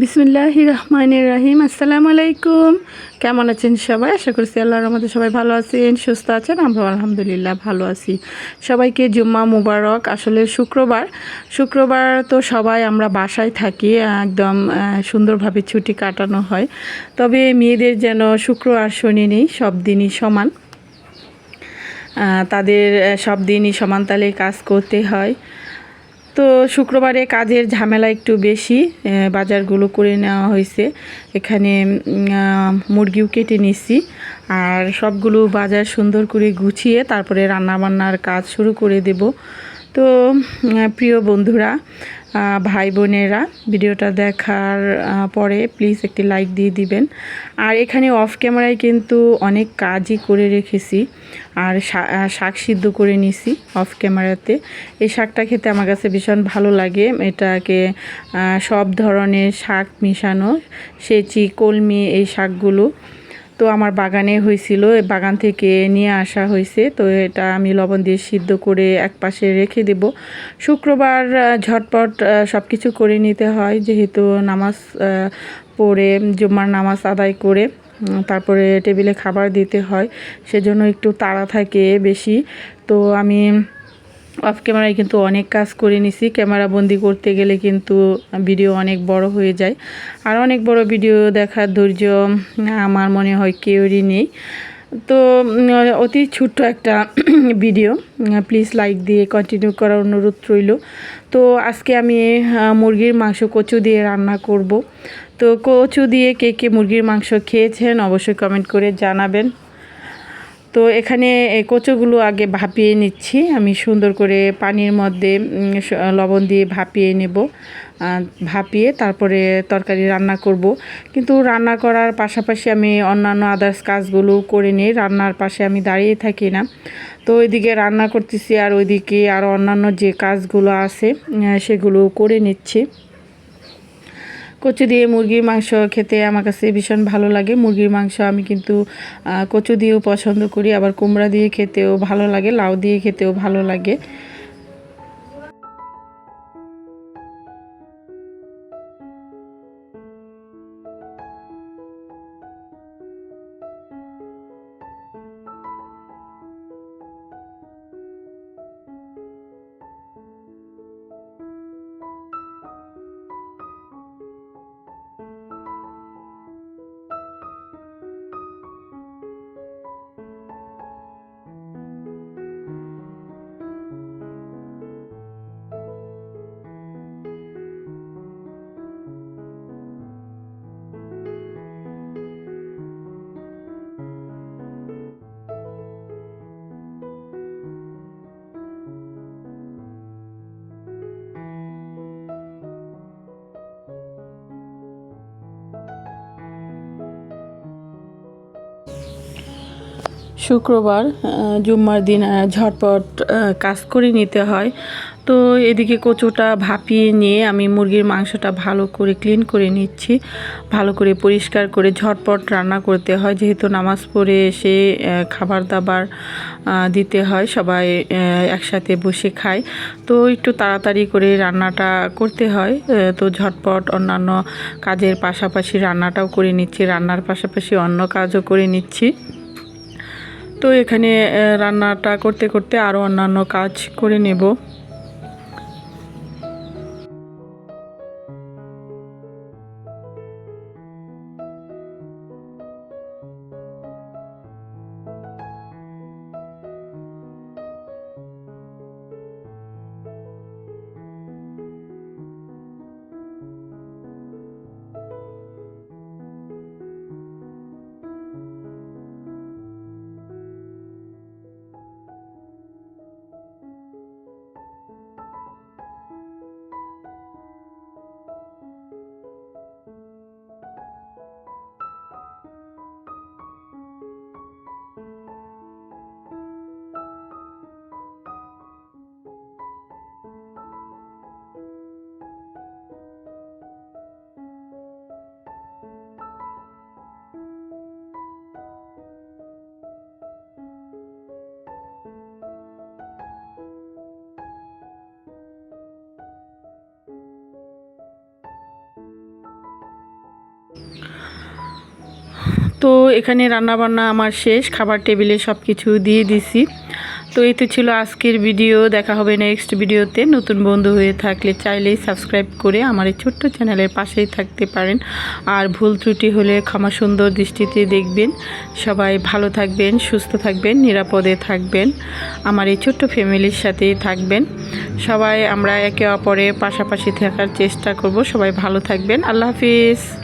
বিসমিল্লাহ রহমান রাহিম আসসালামু আলাইকুম। কেমন আছেন সবাই? আশা করছি আল্লাহর মধ্যে সবাই ভালো আছেন, সুস্থ আছেন আমরা আলহামদুলিল্লাহ ভালো আছি। সবাইকে জুম্মা মুবারক। আসলে শুক্রবার শুক্রবার তো সবাই আমরা বাসায় থাকি, একদম সুন্দরভাবে ছুটি কাটানো হয়। তবে মেয়েদের যেন শুক্র আর শনি নেই, সব দিনই সমান। তাদের সব দিনই সমান তালে কাজ করতে হয়। তো শুক্রবারে কাজের ঝামেলা একটু বেশি বাজারগুলো করে নেওয়া হয়েছে। এখানে মুরগিও কেটে নিছি। আর সবগুলো বাজার সুন্দর করে গুছিয়ে তারপরে রান্নাবান্নার কাজ শুরু করে দেব। তো প্রিয় বন্ধুরা ভাই বোনেরা ভিডিওটা দেখার পরে প্লিজ একটি লাইক দিয়ে দিবেন। আর এখানে অফ ক্যামেরায় কিন্তু অনেক কাজই করে রেখেছি। আর শাক সিদ্ধ করে নিছি অফ ক্যামেরাতে এই শাকটা খেতে আমার কাছে ভীষণ ভালো লাগে। এটাকে সব ধরনের শাক মিশানো, সেচি, কলমি, এই শাকগুলো। তো আমার বাগানে হয়েছিল বাগান থেকে নিয়ে আসা হয়েছে, তো এটা আমি লবণ দিয়ে সিদ্ধ করে এক পাশে রেখে দেব। শুক্রবার ঝটপট সব কিছু করে নিতে হয়, যেহেতু নামাজ পড়ে, জুম্মার নামাজ আদায় করে তারপরে টেবিলে খাবার দিতে হয়, সেজন্য একটু তাড়া থাকে বেশি। তো আমি অফ ক্যামেরায় কিন্তু অনেক কাজ করে নিছি। ক্যামেরা বন্দি করতে গেলে কিন্তু ভিডিও অনেক বড় হয়ে যায়। আর অনেক বড় ভিডিও দেখার ধৈর্য আমার মনে হয় কেউরই নেই। তো অতি ছোট্ট একটা ভিডিও। প্লিজ লাইক দিয়ে কন্টিনিউ করার অনুরোধ রইল। তো, আজকে আমি মুরগির মাংস কচু দিয়ে রান্না করব। তো, কচু দিয়ে কে কে মুরগির মাংস খেয়েছেন অবশ্যই কমেন্ট করে জানাবেন। তো এখানে কচুগুলো আগে ভাপিয়ে নিচ্ছি। আমি সুন্দর করে পানির মধ্যে লবণ দিয়ে ভাপিয়ে নেব। ভাপিয়ে তারপরে তরকারি রান্না করব। কিন্তু রান্না করার পাশাপাশি আমি অন্যান্য আদার্স কাজগুলো করে নিই। রান্নার পাশে আমি দাঁড়িয়ে থাকি না। তো ওইদিকে রান্না করতেছি আর ওইদিকে আরও অন্যান্য যে কাজগুলো আছে সেগুলো করে নিচ্ছি। কচু দিয়ে মুরগির মাংস খেতে আমার কাছে ভীষণ ভালো লাগে। মুরগির মাংস আমি কিন্তু কচু দিয়েও পছন্দ করি, আবার কুমড়া দিয়ে খেতেও ভালো লাগে, লাউ দিয়ে খেতেও ভালো লাগে। শুক্রবার জুম্মার দিন ঝটপট কাজ করে নিতে হয়। তো এদিকে কচুটা ভাপিয়ে নিয়ে আমি মুরগির মাংসটা ভালো করে ক্লিন করে নিচ্ছি। ভালো করে পরিষ্কার করে ঝটপট রান্না করতে হয়। যেহেতু নামাজ পড়ে এসে খাবার দাবার দিতে হয়। সবাই একসাথে বসে খায়। তো একটু তাড়াতাড়ি করে রান্নাটা করতে হয়। তো ঝটপট অন্যান্য কাজের পাশাপাশি রান্নাটাও করে নিচ্ছি। রান্নার পাশাপাশি অন্য কাজও করে নিচ্ছি। তো এখানে রান্নাটা করতে করতে আরও অন্যান্য কাজ করে নেব। তো এখানে রান্নাবান্না আমার শেষ, খাবার টেবিলে সব কিছু দিয়ে দিছি। তো এই তো ছিল আজকের ভিডিও, দেখা হবে নেক্সট ভিডিওতে। নতুন বন্ধু হয়ে থাকলে চাইলেই সাবস্ক্রাইব করে আমার এই ছোট্ট চ্যানেলের পাশেই থাকতে পারেন। আর ভুল ত্রুটি হলে ক্ষমা সুন্দর দৃষ্টিতে দেখবেন। সবাই ভালো থাকবেন, সুস্থ থাকবেন, নিরাপদে থাকবেন। আমার এই ছোট্ট ফ্যামিলির সাথেই থাকবেন। সবাই, আমরা একে অপরের পাশাপাশি থাকার চেষ্টা করব। সবাই ভালো থাকবেন। আল্লাহ হাফিজ।